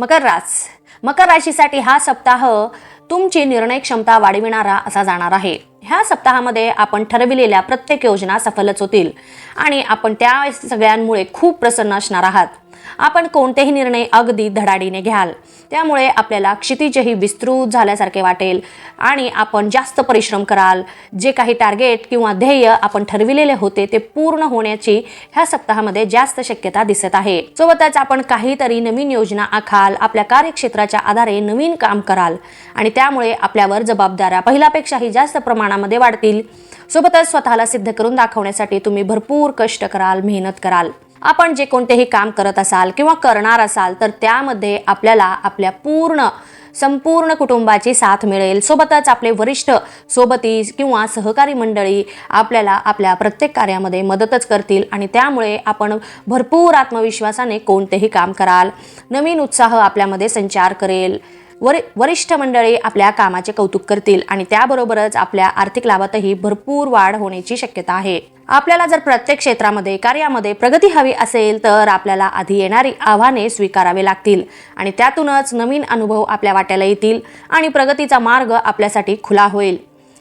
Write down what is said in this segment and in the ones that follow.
मकर रास. मकर राशीसाठी हा सप्ताह तुमची निर्णय क्षमता वाढविणारा असा जाणार आहे. ह्या सप्ताहामध्ये आपण ठरविलेल्या प्रत्येक योजना सफलच होतील. आणि आपण त्या सगळ्यांमुळे खूप प्रसन्न असणार आहात. आपण कोणतेही निर्णय अगदी धडाडीने घ्याल. त्यामुळे आपल्याला क्षितिजही विस्तृत झाल्यासारखे वाटेल आणि आपण जास्त परिश्रम कराल. जे काही टार्गेट किंवा ध्येय आपण ठरविलेले होते ते पूर्ण होण्याची ह्या सप्ताहामध्ये जास्त शक्यता दिसत आहे. सोबतच आपण काहीतरी नवीन योजना आखाल आपल्या कार्यक्षेत्राच्या आधारे नवीन काम कराल आणि त्यामुळे आपल्यावर जबाबदाऱ्या पहिल्यापेक्षाही जास्त प्रमाणामध्ये वाढतील. सोबतच स्वतःला सिद्ध करून दाखवण्यासाठी तुम्ही भरपूर कष्ट कराल मेहनत कराल. आपण जे कोणतेही काम करत असाल किंवा करणार असाल तर त्यामध्ये आपल्याला आपल्या पूर्ण संपूर्ण कुटुंबाची साथ मिळेल. सोबतच आपले वरिष्ठ सोबती किंवा सहकारी मंडळी आपल्याला आपल्या प्रत्येक कार्यामध्ये मदतच करतील आणि त्यामुळे आपण भरपूर आत्मविश्वासाने कोणतेही काम कराल. नवीन उत्साह आपल्यामध्ये संचार करेल. वरि वरिष्ठ मंडळी आपल्या कामाचे कौतुक करतील आणि त्याबरोबरच आपल्या आर्थिक लाभातही भरपूर वाढ होण्याची शक्यता आहे. आपल्याला जर प्रत्येक क्षेत्रामध्ये कार्यामध्ये प्रगती हवी असेल तर आपल्याला आधी येणारी आव्हाने स्वीकारावे लागतील आणि त्यातूनच नवीन अनुभव आपल्या वाट्याला येतील आणि प्रगतीचा मार्ग आपल्यासाठी खुला होईल.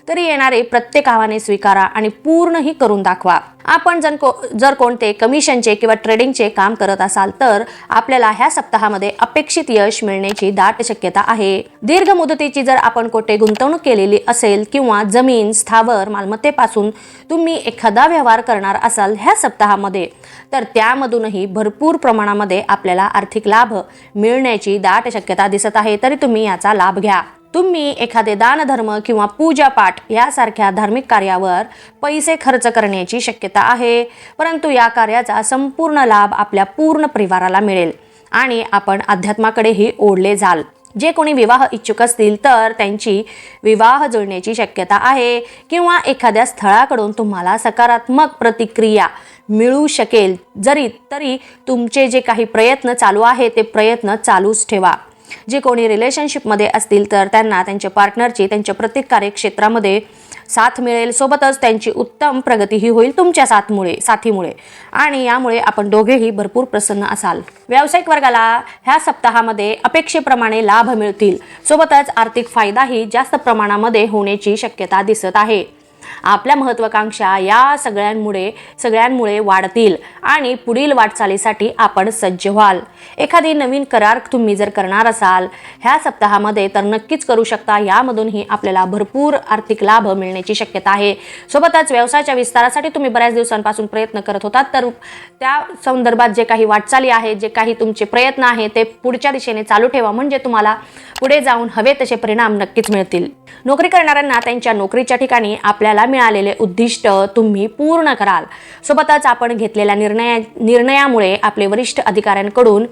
तरी येणारे प्रत्येक आव्हाने स्वीकारा आणि पूर्णही करून दाखवा. आपण जर को जर कोणते कमिशनचे किंवा ट्रेडिंगचे काम करत असाल तर आपल्याला ह्या सप्ताहामध्ये अपेक्षित यश मिळण्याची दाट शक्यता आहे. दीर्घ मुदतीची जर आपण कोठे गुंतवणूक केलेली असेल किंवा जमीन स्थावर मालमत्तेपासून तुम्ही एखादा व्यवहार करणार असाल ह्या सप्ताहामध्ये तर त्यामधूनही भरपूर प्रमाणामध्ये आपल्याला आर्थिक लाभ मिळण्याची दाट शक्यता दिसत आहे. तरी तुम्ही याचा लाभ घ्या. तुम्ही एखादे दानधर्म किंवा पूजापाठ यासारख्या धार्मिक कार्यावर पैसे खर्च करण्याची शक्यता आहे. परंतु या कार्याचा संपूर्ण लाभ आपल्या पूर्ण परिवाराला मिळेल आणि आपण अध्यात्माकडेही ओढले जाल. जे कोणी विवाह इच्छुक असतील तर त्यांची विवाह जुळण्याची शक्यता आहे किंवा एखाद्या स्थळाकडून तुम्हाला सकारात्मक प्रतिक्रिया मिळू शकेल. जरी तरी तुमचे जे काही प्रयत्न चालू आहे ते प्रयत्न चालूच ठेवा. जे कोणी रिलेशनशिपमध्ये असतील तर त्यांना त्यांच्या पार्टनरची त्यांच्या प्रत्येक कार्यक्षेत्रामध्ये साथ मिळेल. सोबतच त्यांची उत्तम प्रगतीही होईल तुमच्या साथमुळे साथीमुळे. आणि यामुळे आपण दोघेही भरपूर प्रसन्न असाल. व्यावसायिक वर्गाला ह्या सप्ताहामध्ये अपेक्षेप्रमाणे लाभ मिळतील. सोबतच आर्थिक फायदाही जास्त प्रमाणामध्ये होण्याची शक्यता दिसत आहे. आपल्या महत्वाकांक्षा या सगळ्यांमुळे सगळ्यांमुळे वाढतील आणि पुढील वाटचालीसाठी आपण सज्ज व्हाल. एखादी नवीन करार तुम्ही जर करणार असाल ह्या सप्ताहामध्ये तर नक्कीच करू शकता. यामधूनही आपल्याला भरपूर आर्थिक लाभ मिळण्याची शक्यता आहे. सोबतच व्यवसायाच्या विस्तारासाठी तुम्ही बऱ्याच दिवसांपासून प्रयत्न करत होतात. तर त्या संदर्भात जे काही वाटचाली आहे जे काही तुमचे प्रयत्न आहे ते पुढच्या दिशेने चालू ठेवा. म्हणजे तुम्हाला पुढे जाऊन हवे तसे परिणाम नक्कीच मिळतील. नोकरी करणाऱ्यांना त्यांच्या नोकरीच्या ठिकाणी आपल्याला मिळालेले उद्दिष्ट तुम्ही पूर्ण कराल. सोबतच आपण घेतलेल्या निर्णया निर्णयामुळे आपले वरिष्ठ अधिकाऱ्यांकडून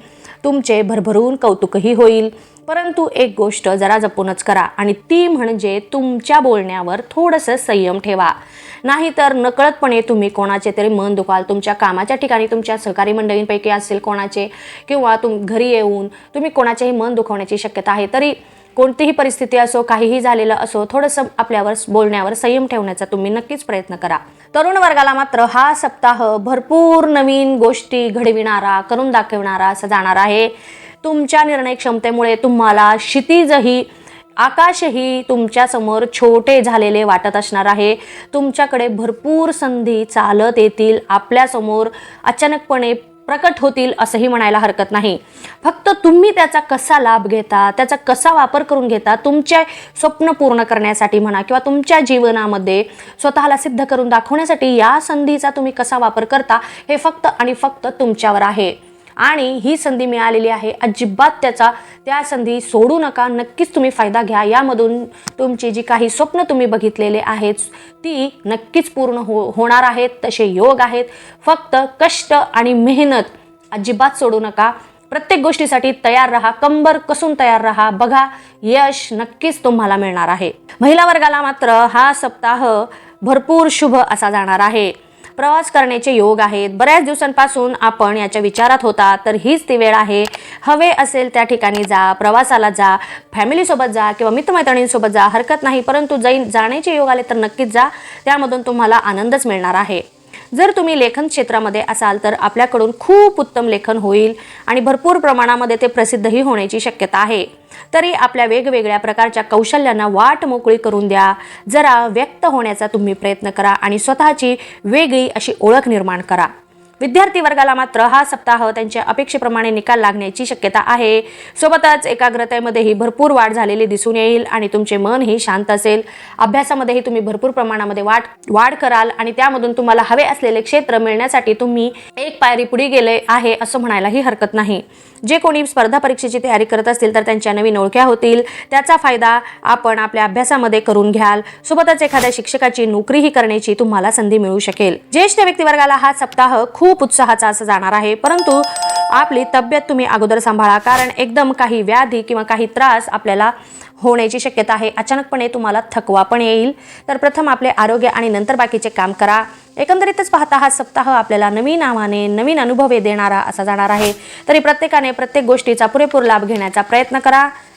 तुमचे भरभरून कौतुकही होईल. परंतु एक गोष्ट जरा जपूनच करा आणि ती म्हणजे तुमच्या बोलण्यावर थोडंसं संयम ठेवा. नाहीतर नकळतपणे तुम्ही कोणाचे तरी मन दुखाल तुमच्या कामाच्या ठिकाणी तुमच्या सहकारी मंडळींपैकी असेल कोणाचे किंवा तुम घरी येऊन तुम्ही कोणाचेही मन दुखवण्याची शक्यता आहे तरी कोणतीही परिस्थिती असो काहीही झालेलं असो थोडंसं आपल्यावर बोलण्यावर संयम ठेवण्याचा तुम्ही नक्कीच प्रयत्न करा. तरुण वर्गाला मात्र हा सप्ताह भरपूर नवीन गोष्टी घडविणारा करून दाखवणारा असं जाणार आहे. तुमच्या निर्णय क्षमतेमुळे तुम्हाला क्षितिजही आकाशही तुमच्यासमोर छोटे झालेले वाटत असणार आहे. तुमच्याकडे भरपूर संधी चालत येतील. आपल्यासमोर अचानकपणे प्रकट होतील असंही म्हणायला हरकत नाही. फक्त तुम्ही त्याचा कसा लाभ घेता त्याचा कसा वापर करून घेता तुमचे स्वप्न पूर्ण करण्यासाठी म्हणा किंवा तुमच्या जीवनामध्ये स्वतःला सिद्ध करून दाखवण्यासाठी या संधीचा तुम्ही कसा वापर करता हे फक्त आणि फक्त तुमच्यावर आहे. आणि ही संधी मिळालेली आहे. अजिबात त्याचा त्या संधी सोडू नका. नक्कीच तुम्ही फायदा घ्या. यामधून तुमची जी काही स्वप्न तुम्ही बघितलेले आहेत ती नक्कीच पूर्ण हो होणार आहेत. तसे योग आहेत. फक्त कष्ट आणि मेहनत अजिबात सोडू नका. प्रत्येक गोष्टीसाठी तयार राहा. कंबर कसून तयार राहा. बघा यश नक्कीच तुम्हाला मिळणार आहे. महिला वर्गाला मात्र हा सप्ताह भरपूर शुभ असा जाणार आहे. प्रवास करण्याचे योग आहेत. बऱ्याच दिवसांपासून आपण याच्या विचारात होता तर हीच ती वेळ आहे. हवे असेल त्या ठिकाणी जा प्रवासाला जा फॅमिलीसोबत जा किंवा मित्रमैत्रिणींसोबत जा हरकत नाही परंतु जाईन जाण्याचे योग आले तर नक्कीच जा. त्यामधून तुम्हाला आनंदच मिळणार आहे. जर तुम्ही लेखन क्षेत्रामध्ये असाल तर आपल्याकडून खूप उत्तम लेखन होईल आणि भरपूर प्रमाणामध्ये ते प्रसिद्धही होण्याची शक्यता आहे. तरी आपल्या वेगवेगळ्या प्रकारच्या कौशल्यांना वाट मोकळी करून द्या. जरा व्यक्त होण्याचा तुम्ही प्रयत्न करा आणि स्वतःची वेगळी अशी ओळख निर्माण करा. विद्यार्थी वर्गाला मात्र हा सप्ताह त्यांच्या अपेक्षेप्रमाणे निकाल लागण्याची शक्यता आहे. सोबतच एकाग्रतेमध्येही भरपूर वाढ झालेली दिसून येईल आणि तुमचे मनही शांत असेल. अभ्यासामध्येही तुम्ही भरपूर प्रमाणामध्ये वाढ वाढ कराल आणि त्यामधून तुम्हाला हवे असलेले क्षेत्र मिळण्यासाठी तुम्ही एक पायरी पुढे गेले आहे असं म्हणायलाही हरकत नाही. जे कोणी स्पर्धा परीक्षेची तयारी करत असतील तर त्यांच्या नवीन ओळख्या होतील. त्याचा फायदा आपण आपल्या अभ्यासामध्ये करून घ्याल. सोबतच एखाद्या शिक्षकाची नोकरीही करण्याची तुम्हाला संधी मिळू शकेल. ज्येष्ठ व्यक्तिवर्गाला हा सप्ताह खूप खूप उत्साहाचा असं जाणार आहे. परंतु आपली तब्येत तुम्ही अगोदर सांभाळा. कारण एकदम काही व्याधी किंवा काही त्रास आपल्याला होण्याची शक्यता आहे. अचानकपणे तुम्हाला थकवा पण येईल. तर प्रथम आपले आरोग्य आणि नंतर बाकीचे काम करा. एकंदरीतच पाहता हा सप्ताह आपल्याला नवीन आव्हाने नवीन अनुभवे देणारा असा जाणार आहे. तरी प्रत्येकाने प्रत्येक गोष्टीचा पुरेपूर लाभ घेण्याचा प्रयत्न करा.